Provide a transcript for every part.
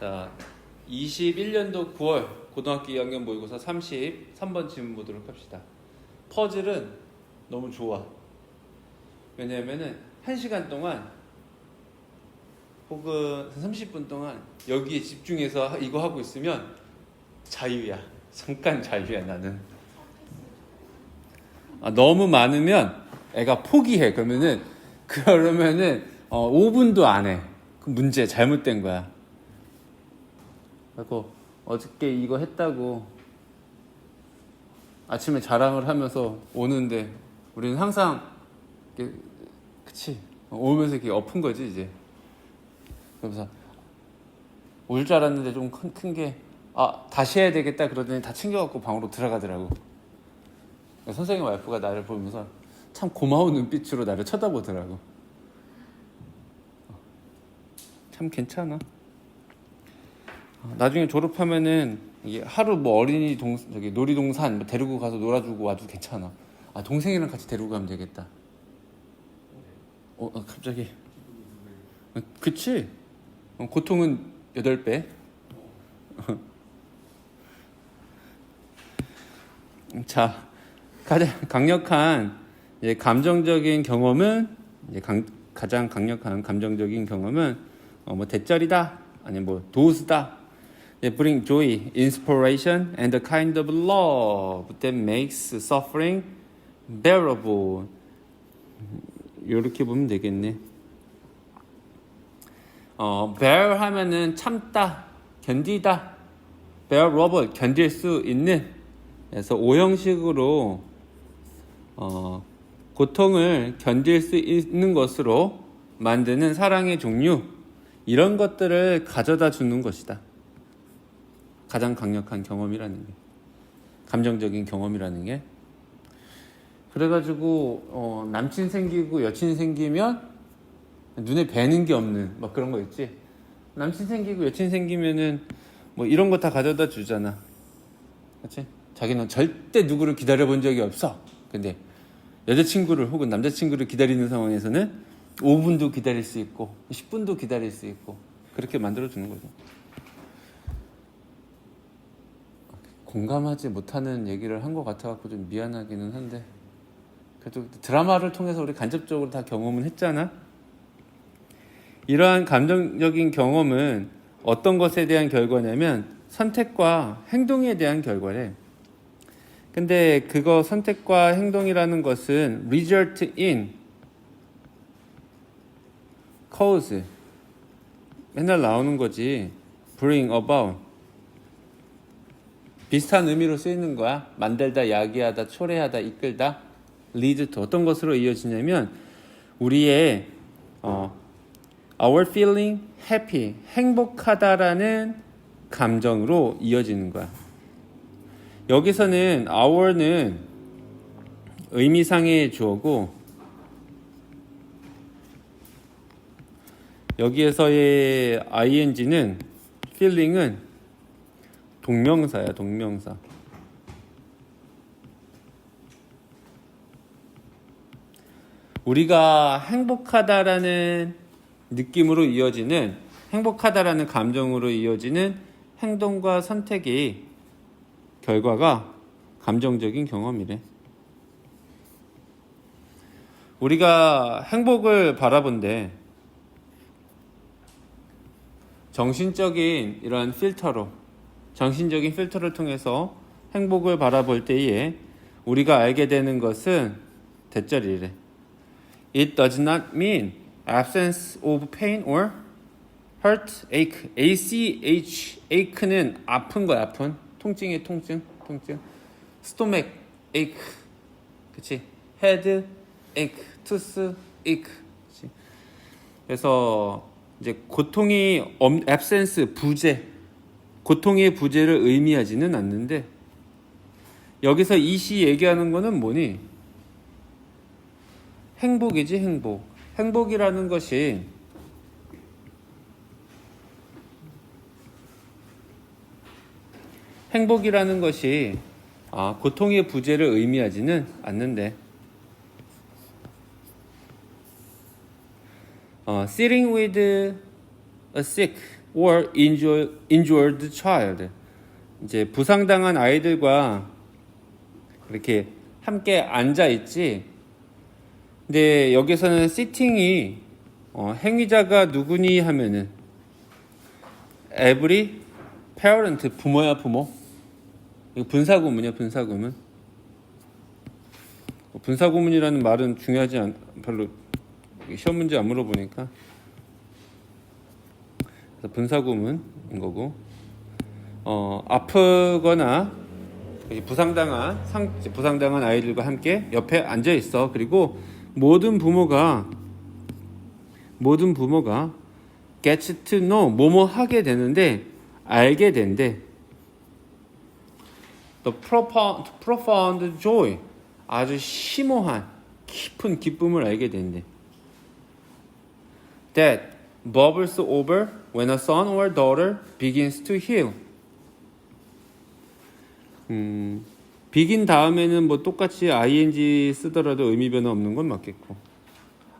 자, 21년도 9월 고등학교 2학년 모의고사 33번 질문 보도록 합시다. 퍼즐은 너무 좋아. 왜냐면은 1시간 동안 혹은 30분 동안 여기에 집중해서 이거 하고 있으면 자유야. 잠깐 자유야 나는. 아, 너무 많으면 애가 포기해. 그러면은 그러면은 어, 5분도 안 해. 그 문제 잘못된 거야. 그리고 어저께 이거 했다고 아침에 자랑을 하면서 오는데 우리는 항상 이렇게 그치? 오면서 이렇게 엎은 거지 이제. 그러면서 올 줄 알았는데 좀 큰 게아 다시 해야 되겠다 그러더니 다 챙겨갖고 방으로 들어가더라고. 선생님 와이프가 나를 보면서 참 고마운 눈빛으로 나를 쳐다보더라고. 참 괜찮아. 어, 나중에 졸업하면은 하루 뭐 어린이 동 저기 놀이동산 뭐 데리고 가서 놀아주고 와도 괜찮아. 아 동생이랑 같이 데리고 가면 되겠다. 어, 어, 갑자기. 어, 그치? 어, 고통은 여덟 배. 자, 가장 강력한 감정적인 경험은 강, 가장 강력한 감정적인 경험은 어, 뭐 대절이다 아니 뭐 도스다 They bring joy, inspiration, and a kind of love that makes suffering bearable. 이렇게 보면 되겠네. 어, bear 하면은 참다, 견디다. bearable, 견딜 수 있는. 그래서 오형식으로 어, 고통을 견딜 수 있는 것으로 만드는 사랑의 종류. 이런 것들을 가져다 주는 것이다. 가장 강력한 경험이라는 게 감정적인 경험이라는 게. 그래가지고 어, 남친 생기고 여친 생기면 눈에 뵈는 게 없는 막 그런 거 있지. 남친 생기고 여친 생기면은 뭐 이런 거 다 가져다 주잖아. 그렇지 자기는 절대 누구를 기다려 본 적이 없어. 근데 여자친구를 혹은 남자친구를 기다리는 상황에서는 5분도 기다릴 수 있고 10분도 기다릴 수 있고 그렇게 만들어 주는 거죠. 공감하지 못하는 얘기를 한 것 같아갖고 좀 미안하기는 한데 그래도 드라마를 통해서 우리 간접적으로 다 경험은 했잖아. 이러한 감정적인 경험은 어떤 것에 대한 결과냐면 선택과 행동에 대한 결과래. 근데 그거 선택과 행동이라는 것은 result in cause 맨날 나오는 거지 bring about 비슷한 의미로 쓰이는 거야. 만들다 야기하다 초래하다 이끌다 lead to 어떤 것으로 이어지냐면 우리의 어, our feeling happy 행복하다라는 감정으로 이어지는 거야. 여기서는 our는 의미상의 주어고 여기에서의 ing는 feeling은 동명사야 동명사 우리가 행복하다라는 느낌으로 이어지는 행복하다라는 감정으로 이어지는 행동과 선택이 결과가 감정적인 경험이래. 우리가 행복을 바라본데 정신적인 이런 필터로 정신적인 필터를 통해서 행복을 바라볼 때에 우리가 알게 되는 것은 대절이래. It does not mean absence of pain or hurt, ache. A-C-H, ache는 아픈 거야, 아픈. 통증의 통증, 통증. stomach, ache. 그치? head, ache. tooth, ache. 그치? 그래서 이제 고통이 엄, absence, 부재. 고통의 부재를 의미하지는 않는데 여기서 이 시 얘기하는 거는 뭐니? 행복이지 행복. 행복이라는 것이 행복이라는 것이 아, 고통의 부재를 의미하지는 않는데 어, sitting with a sick or injured, child. 이제 부상당한 아이들과 이렇게 함께 앉아 있지. 근데 여기서는 시팅이 어, 행위자가 누구니 하면은 every parent 부모야 부모. 이거 분사구문이야 분사구문. 뭐 분사구문이라는 말은 중요하지 않 별로 시험 문제 안 물어보니까 그래서 분사구문인 거고. 어 아프거나 부상당한 상 부상당한 아이들과 함께 옆에 앉아 있어. 그리고 모든 부모가 모든 부모가 gets to know 뭐뭐 하게 되는데 알게 된대. The profound, profound joy 아주 심오한 깊은 기쁨을 알게 된대. That bubbles over when a son or daughter begins to heal. 음, begin 다음에는 뭐 똑같이 ing 쓰더라도 의미 변화 없는 건 맞겠고.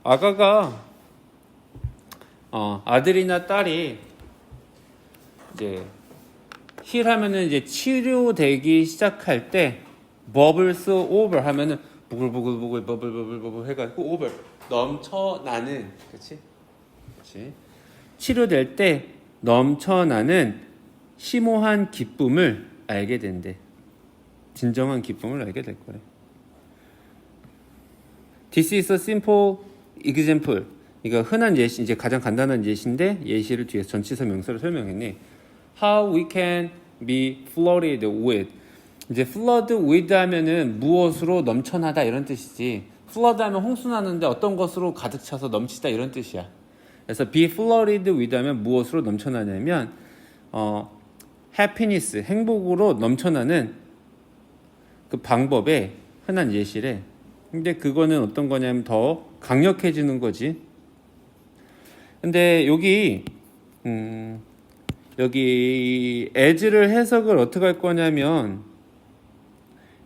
아가가 어, 아들이나 딸이 이제 힐하면은 이제 치료되기 시작할 때 bubbles over 하면은 부글부글부글 버블버블버블 해가지고 over 넘쳐나는 그렇지 그렇지 치료될 때 넘쳐나는 심오한 기쁨을 알게 된대. 진정한 기쁨을 알게 될 거래 This is a simple example. 이거 흔한 예시 이제 가장 간단한 예시인데 예시를 뒤에서 전치사 명사로 설명했네. How we can be flooded with. 이제 flood with 하면은 무엇으로 넘쳐나다 이런 뜻이지. Flood 하면 홍수 나는데 어떤 것으로 가득 차서 넘치다 이런 뜻이야 그래서 be flooded with 하면 무엇으로 넘쳐나냐면 어 happiness 행복으로 넘쳐나는 그 방법의 흔한 예시래 근데 그거는 어떤 거냐면 더 강력해지는 거지 근데 여기 음 여기 as를 해석을 어떻게 할 거냐면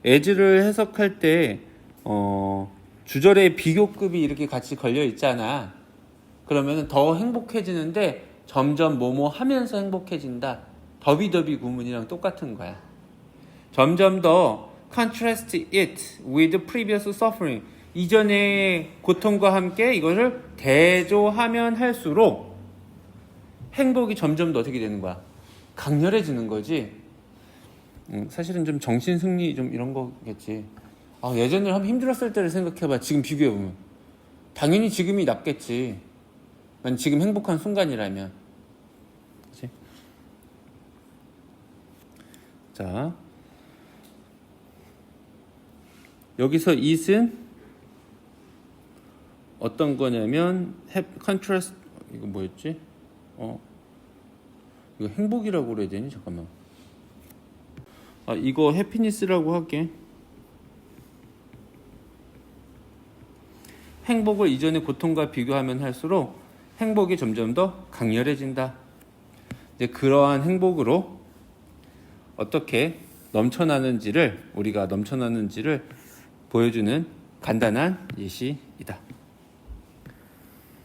as를 해석할 때 어, 주절에 비교급이 이렇게 같이 걸려 있잖아. 그러면 더 행복해지는데 점점 뭐뭐 하면서 행복해진다. 더비더비 구문이랑 똑같은 거야. 점점 더 contrast it with previous suffering. 이전의 고통과 함께 이것을 대조하면 할수록 행복이 점점 더 어떻게 되는 거야? 강렬해지는 거지. 음, 사실은 좀 정신 승리 좀 이런 거겠지. 아, 예전에 한번 힘들었을 때를 생각해봐. 지금 비교해보면. 당연히 지금이 낫겠지. 난 지금 행복한 순간이라면. 그치? 자. 여기서 it은 어떤 거냐면, contrast, 이거 뭐였지? 어. 이거 행복이라고 그래야 되니? 잠깐만. 아, 이거 해피니스라고 할게. 행복을 이전의 고통과 비교하면 할수록 행복이 점점 더 강렬해진다. 이제 그러한 행복으로 어떻게 넘쳐나는지를 우리가 넘쳐나는지를 보여주는 간단한 예시이다.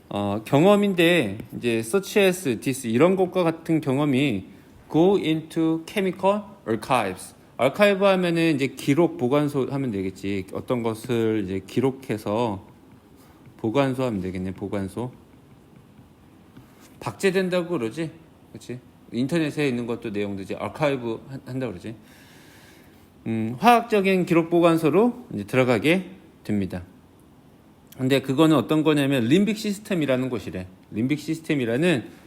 어, 경험인데 이제 such as this 이런 것과 같은 경험이 go into chemical archives. archive 하면은 이제 기록 보관소 하면 되겠지. 어떤 것을 이제 기록해서 보관소 하면 되겠네. 보관소. 박제된다고 그러지. 그렇지? 인터넷에 있는 것도 내용도 이제 archive 한- 한다 그러지. 음, 화학적인 기록 보관소로 이제 들어가게 됩니다. 근데 그거는 어떤 거냐면 림빅 시스템이라는 곳이래. 림빅 시스템이라는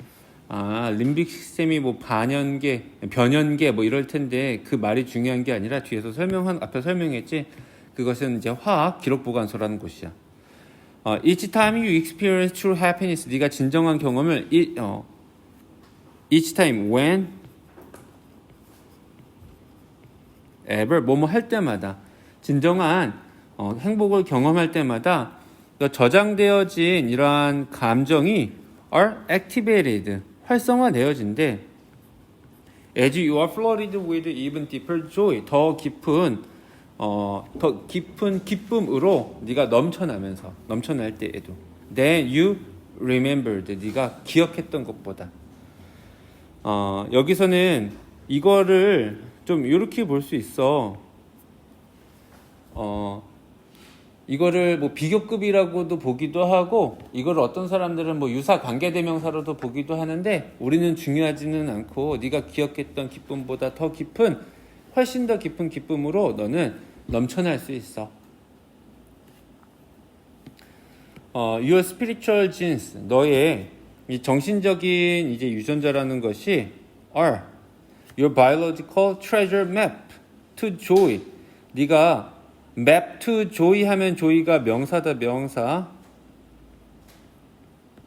아, 림빅 시스템이 뭐 반연계, 변연계 뭐 이럴 텐데 그 말이 중요한 게 아니라 뒤에서 설명한 앞에 설명했지. 그것은 이제 화학 기록 보관소라는 곳이야. 어, each time you experience true happiness, 네가 진정한 경험을 이, 어, each time when ever 뭐뭐 할 때마다 진정한 어, 행복을 경험할 때마다 그 저장되어진 이러한 감정이 are activated 활성화되어진대. As you are flooded with even deeper joy 더 깊은 어, 더 깊은 기쁨으로 네가 넘쳐나면서 넘쳐날 때에도 then you remembered 네가 기억했던 것보다 어, 여기서는 이거를 좀 이렇게 볼 수 있어. 어, 이거를 뭐 비교급이라고도 보기도 하고 이걸 어떤 사람들은 뭐 유사 관계대명사로도 보기도 하는데 우리는 중요하지는 않고 네가 기억했던 기쁨보다 더 깊은 훨씬 더 깊은 기쁨으로 너는 넘쳐날 수 있어. 어, your spiritual genes 너의 이 정신적인 이제 유전자라는 것이 are your biological treasure map to joy. 네가 map to joy 하면 joy가 명사다 명사.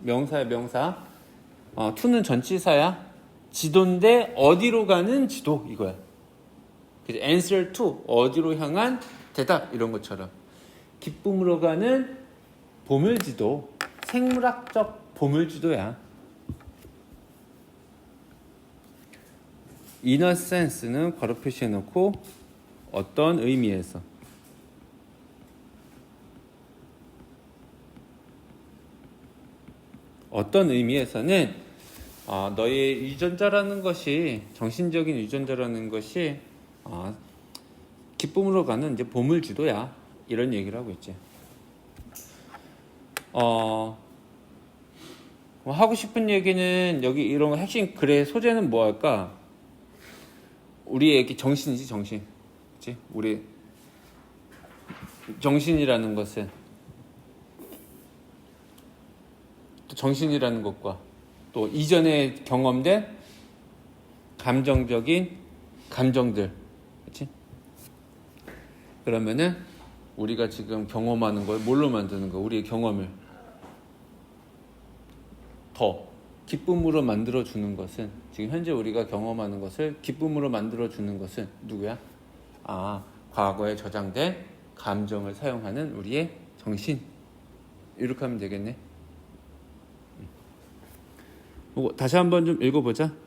명사야 명사. 어, to는 전치사야. 지도인데 어디로 가는 지도 이거야. 그래서 answer to 어디로 향한 대답 이런 것처럼 기쁨으로 가는 보물지도 생물학적 보물지도야. innocence는 괄호 표시해 놓고 어떤 의미에서 어떤 의미에서는 어, 너의 유전자라는 것이 정신적인 유전자라는 것이 어, 기쁨으로 가는 이제 보물 지도야 이런 얘기를 하고 있지. 어, 뭐 하고 싶은 얘기는 여기 이런 거 핵심 글의 소재는 뭐 할까? 우리의 정신이지 정신, 그렇지? 우리 정신이라는 것은 또 정신이라는 것과 또 이전에 경험된 감정적인 감정들? 그러면은 우리가 지금 경험하는 걸 뭘로 만드는 거? 우리의 경험을 더 기쁨으로 만들어 주는 것은 지금 현재 우리가 경험하는 것을 기쁨으로 만들어 주는 것은 누구야? 아, 과거에 저장된 감정을 사용하는 우리의 정신. 이렇게 하면 되겠네. 음. 이거 다시 한번 좀 읽어보자.